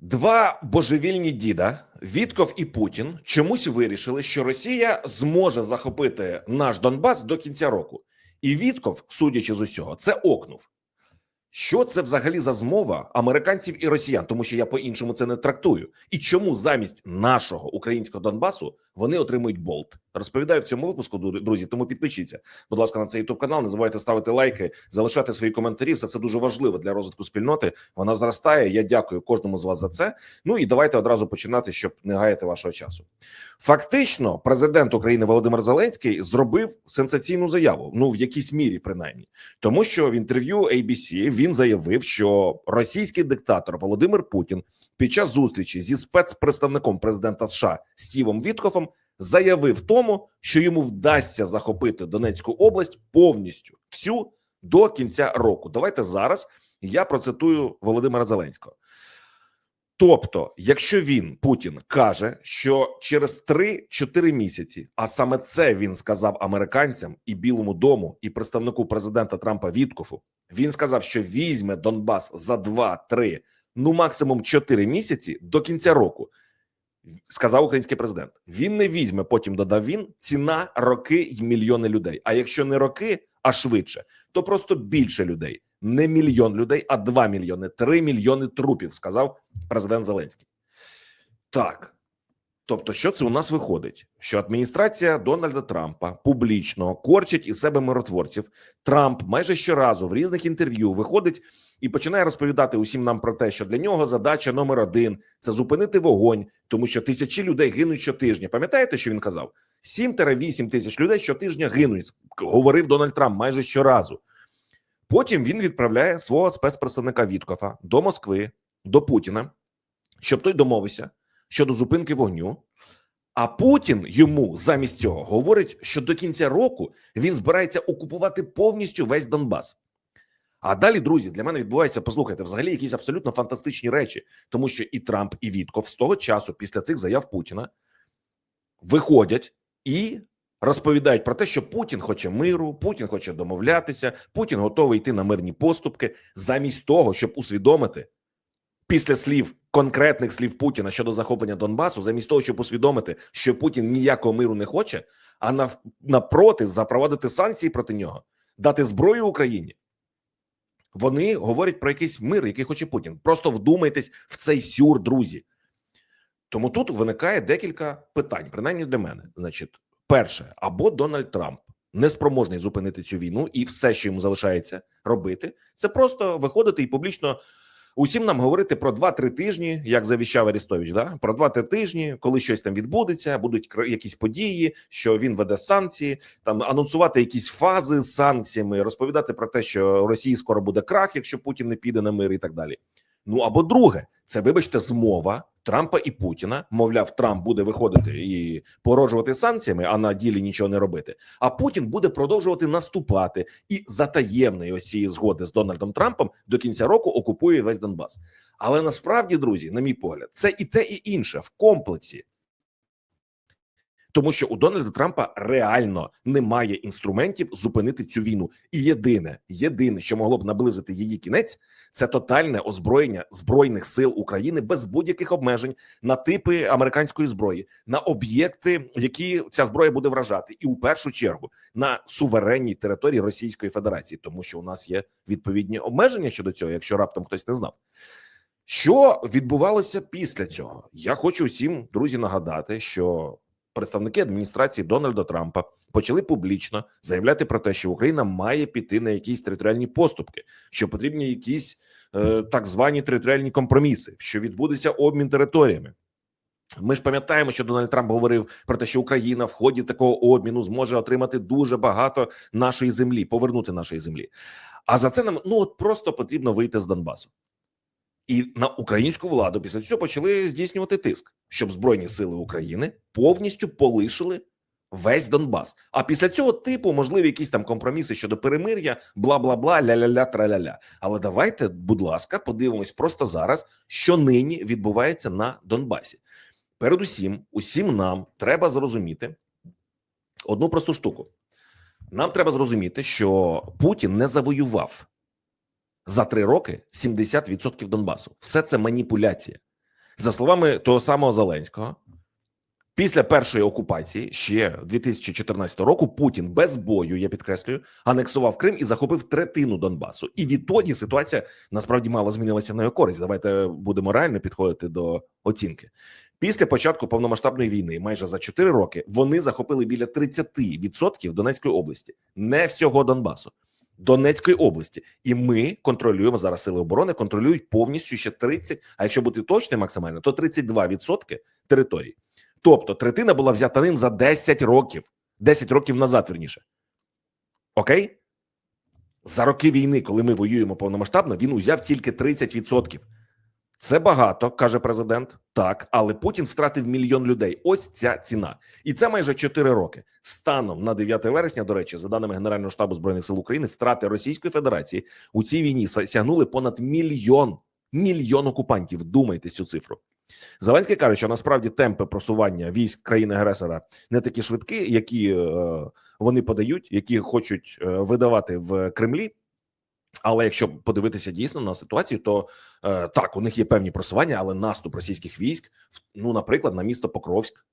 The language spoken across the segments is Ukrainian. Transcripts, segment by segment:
Два божевільні діда Вітков і Путін чомусь вирішили, що Росія зможе захопити наш Донбас до кінця року. І Вітков, судячи з усього, це окнув. Що це взагалі за змова американців і росіян? Тому що я по-іншому це не трактую. І чому замість нашого українського Донбасу вони отримують болт? Розповідаю в цьому випуску, друзі. Тому підпишіться, будь ласка, на цей youtube канал. Не забувайте ставити лайки, залишати свої коментарі. Все це дуже важливо для розвитку спільноти. Вона зростає. Я дякую кожному з вас за це. Ну і давайте одразу починати, щоб не гаяти вашого часу. Фактично, президент України Володимир Зеленський зробив сенсаційну заяву. Ну в якійсь мірі, принаймні, тому що в інтерв'ю ABC він заявив, що російський диктатор Володимир Путін під час зустрічі зі спецпредставником президента США Стівом Віткофом заявив тому, що йому вдасться захопити Донецьку область повністю всю до кінця року. Давайте зараз я процитую Володимира Зеленського. Тобто, якщо він Путін каже, що через 3-4 місяці, а саме це він сказав американцям і Білому дому, і представнику президента Трампа Віткофу, він сказав, що візьме Донбас за 2-3, ну максимум 4 місяці до кінця року. Сказав український президент. Він не візьме. Потім додав він ціна роки й мільйони людей. А якщо не роки, а швидше, то просто більше людей. Не мільйон людей, а 2 мільйони, 3 мільйони трупів. Сказав президент Зеленський. Так. Тобто, що це у нас виходить? Що адміністрація Дональда Трампа публічно корчить із себе миротворців. Трамп майже щоразу в різних інтерв'ю виходить і починає розповідати усім нам про те, що для нього задача номер один це зупинити вогонь, тому що тисячі людей гинуть щотижня. Пам'ятаєте, що він казав? 7-8 тисяч людей щотижня гинуть. Говорив Дональд Трамп майже щоразу. Потім він відправляє свого спецпредставника Віткофа до Москви, до Путіна, щоб той домовився щодо зупинки вогню. А Путін йому замість цього говорить, що до кінця року він збирається окупувати повністю весь Донбас. А далі, друзі, для мене відбувається, послухайте, взагалі якісь абсолютно фантастичні речі, тому що і Трамп, і Вітков з того часу, після цих заяв Путіна, виходять і розповідають про те, що Путін хоче миру, Путін хоче домовлятися, Путін готовий йти на мирні поступки, замість того, щоб усвідомити після слів конкретних слів Путіна щодо захоплення Донбасу, замість того, щоб усвідомити, що Путін ніякого миру не хоче, а напроти запровадити санкції проти нього, дати зброю Україні. Вони говорять про якийсь мир, який хоче Путін. Просто вдумайтесь в цей сюр, друзі. Тому тут виникає декілька питань, принаймні для мене. Значить, перше, або Дональд Трамп неспроможний зупинити цю війну, і все, що йому залишається робити, це просто виходити і публічно усім нам говорити про 2-3 тижні, як завіщав Арістович, да? Про 2-3 тижні, коли щось там відбудеться, будуть якісь події, що він веде санкції, там анонсувати якісь фази з санкціями, розповідати про те, що в Росії скоро буде крах, якщо Путін не піде на мир, і так далі. Ну або друге, це вибачте, змова Трампа і Путіна. Мовляв, Трамп буде виходити і породжувати санкціями, а на ділі нічого не робити. А Путін буде продовжувати наступати і за таємної ось цієї згоди з Дональдом Трампом до кінця року окупує весь Донбас. Але насправді, друзі, на мій погляд, це і те, і інше в комплексі. Тому що у Дональда Трампа реально немає інструментів зупинити цю війну, і єдине, єдине, що могло б наблизити її кінець, це тотальне озброєння збройних сил України без будь-яких обмежень на типи американської зброї, на об'єкти, які ця зброя буде вражати, і у першу чергу на суверенній території Російської Федерації, тому що у нас є відповідні обмеження щодо цього, якщо раптом хтось не знав. Що відбувалося після цього? Я хочу всім друзі нагадати, що представники адміністрації Дональда Трампа почали публічно заявляти про те, що Україна має піти на якісь територіальні поступки, що потрібні якісь е, так звані територіальні компроміси, що відбудеться обмін територіями. Ми ж пам'ятаємо, що Дональд Трамп говорив про те, що Україна в ході такого обміну зможе отримати дуже багато нашої землі, повернути нашої землі. А за це нам ну от просто потрібно вийти з Донбасу. І на українську владу після цього почали здійснювати тиск, щоб збройні сили України повністю полишили весь Донбас. А після цього типу можливі якісь там компроміси щодо перемир'я, бла бла бла, ля-ля-ля, траля-ля. Але давайте, будь ласка, подивимось просто зараз, що нині відбувається на Донбасі. Передусім, усім нам треба зрозуміти одну просту штуку. Нам треба зрозуміти, що Путін не завоював за три роки 70% Донбасу. Все це маніпуляція. За словами того самого Зеленського, після першої окупації ще 2014 року Путін без бою, я підкреслюю, анексував Крим і захопив третину Донбасу. І відтоді ситуація насправді мало змінилася на його користь. Давайте будемо реально підходити до оцінки. Після початку повномасштабної війни, майже за 4 роки, вони захопили біля 30% Донецької області, не всього Донбасу. Донецької області, і ми контролюємо зараз сили оборони, контролюють повністю ще 30, А якщо бути точним максимально, то 32% території. Тобто третина була взята ним за 10 років, 10 років назад, верніше. Окей? За роки війни, коли ми воюємо повномасштабно, він узяв тільки 30%. Це багато, каже президент. Так, але Путін втратив мільйон людей. Ось ця ціна, і це майже 4 роки. Станом на 9 вересня, до речі, за даними Генерального штабу збройних сил України, втрати Російської Федерації у цій війні сягнули понад мільйон мільйон окупантів. Думайте цю цифру. Зеленський каже, що насправді темпи просування військ країни-агресора не такі швидкі, які е, вони подають, які хочуть е, видавати в Кремлі. Але якщо подивитися дійсно на ситуацію, то е, так у них є певні просування, але наступ російських військ, ну, наприклад, на місто Покровськ,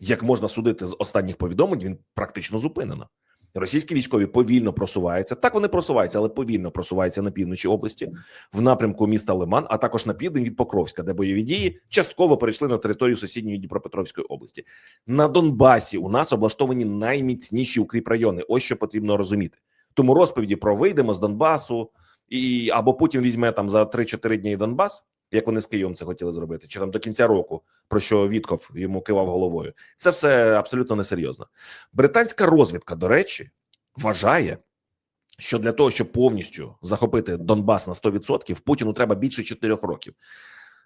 як можна судити з останніх повідомлень, він практично зупинено. Російські військові повільно просуваються. Так вони просуваються, але повільно просуваються на півночі області в напрямку міста Лиман, а також на південь від Покровська, де бойові дії частково перейшли на територію сусідньої Дніпропетровської області. На Донбасі у нас облаштовані найміцніші укріпрайони. Ось що потрібно розуміти. Тому розповіді про вийдемо з Донбасу, і або Путін візьме там за 3-4 дні Донбас, як вони з Києвом це хотіли зробити, чи там до кінця року, про що Вітков йому кивав головою. Це все абсолютно несерйозно. Британська розвідка, до речі, вважає, що для того, щоб повністю захопити Донбас на 100%, Путіну треба більше 4 років.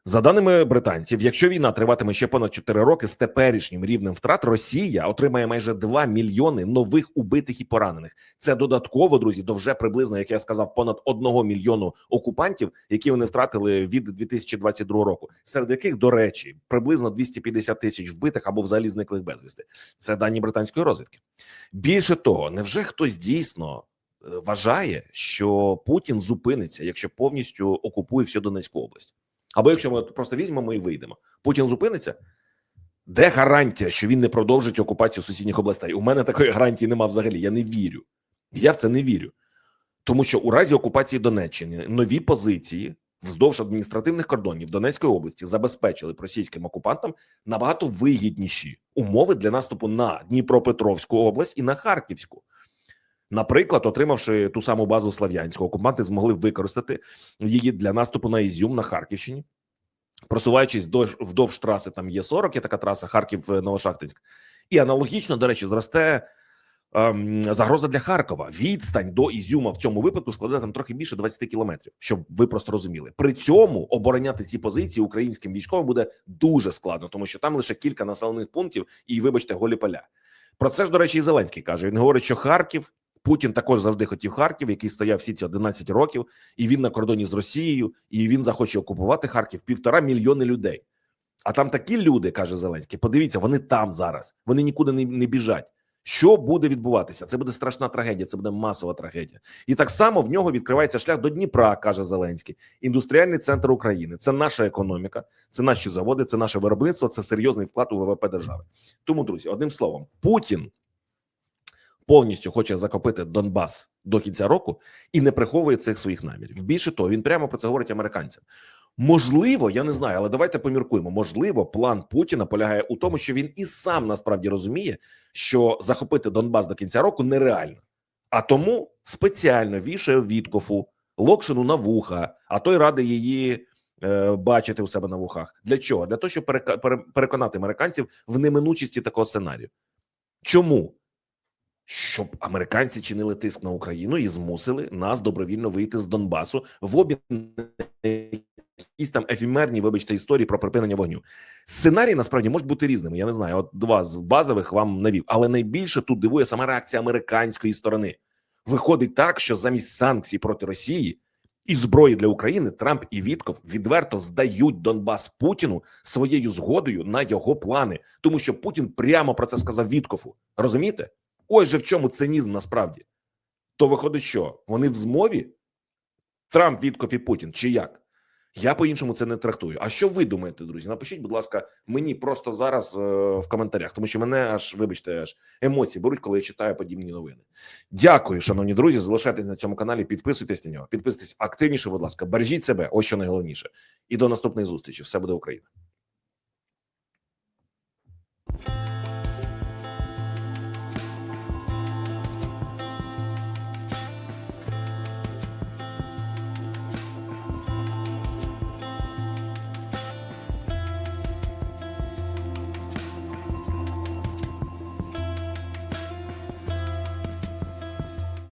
За даними британців, якщо війна триватиме ще понад 4 роки з теперішнім рівнем втрат, Росія отримає майже 2 мільйони нових убитих і поранених. Це додатково, друзі, до вже приблизно, як я сказав, понад 1 мільйону окупантів, які вони втратили від 2022 року, серед яких, до речі, приблизно 250 тисяч вбитих або взагалі зниклих безвісти. Це дані британської розвідки. Більше того, невже хтось дійсно е, вважає, що Путін зупиниться, якщо повністю окупує всю Донецьку область? Або якщо ми просто візьмемо і вийдемо, Путін зупиниться. Де гарантія, що він не продовжить окупацію сусідніх областей? У мене такої гарантії нема взагалі. Я не вірю. Я в це не вірю. Тому що у разі окупації Донеччини нові позиції вздовж адміністративних кордонів Донецької області забезпечили російським окупантам набагато вигідніші умови для наступу на Дніпропетровську область і на Харківську. Наприклад, отримавши ту саму базу Слав'янську, окупанти змогли використати її для наступу на Ізюм на Харківщині, просуваючись до вдовж траси. Там є 40, є така траса Харків Новошахтинськ, і аналогічно, до речі, зросте ем, загроза для Харкова. Відстань до Ізюма в цьому випадку складе там трохи більше 20 кілометрів, щоб ви просто розуміли. При цьому обороняти ці позиції українським військовим буде дуже складно, тому що там лише кілька населених пунктів, і вибачте, голі поля. Про це ж до речі, і Зеленський каже. Він говорить, що Харків. Путін також завжди хотів Харків, який стояв всі ці 11 років, і він на кордоні з Росією, і він захоче окупувати Харків півтора мільйони людей. А там такі люди, каже Зеленський. Подивіться, вони там зараз, вони нікуди не, не біжать. Що буде відбуватися? Це буде страшна трагедія, це буде масова трагедія. І так само в нього відкривається шлях до Дніпра, каже Зеленський. Індустріальний центр України. Це наша економіка, це наші заводи, це наше виробництво, це серйозний вклад у ВВП держави. Тому, друзі, одним словом, Путін повністю хоче закопити Донбас до кінця року і не приховує цих своїх намірів. Більше того, він прямо про це говорить американцям. Можливо, я не знаю, але давайте поміркуємо. Можливо, план Путіна полягає у тому, що він і сам насправді розуміє, що захопити Донбас до кінця року нереально, а тому спеціально вішає Віткофу Локшину на вуха, а той радий її е, бачити у себе на вухах. Для чого? Для того, щоб переконати американців в неминучості такого сценарію. Чому? Щоб американці чинили тиск на Україну і змусили нас добровільно вийти з Донбасу в обмін якісь там ефемерні, вибачте, історії про припинення вогню. Сценарії насправді можуть бути різними. Я не знаю. От два з базових вам навів, але найбільше тут дивує сама реакція американської сторони. Виходить так, що замість санкцій проти Росії і зброї для України Трамп і Вітков відверто здають Донбас Путіну своєю згодою на його плани, тому що Путін прямо про це сказав Віткову. Розумієте? Ось же в чому цинізм насправді. То виходить, що вони в змові Трамп, Вітков і Путін, чи як? Я по-іншому це не трактую. А що ви думаєте, друзі? Напишіть, будь ласка, мені просто зараз е, в коментарях, тому що мене аж, вибачте, аж емоції беруть, коли я читаю подібні новини. Дякую, шановні друзі. Залишайтесь на цьому каналі, підписуйтесь на нього, підписуйтесь активніше, будь ласка, бережіть себе. Ось що найголовніше. І до наступної зустрічі. Все буде Україна.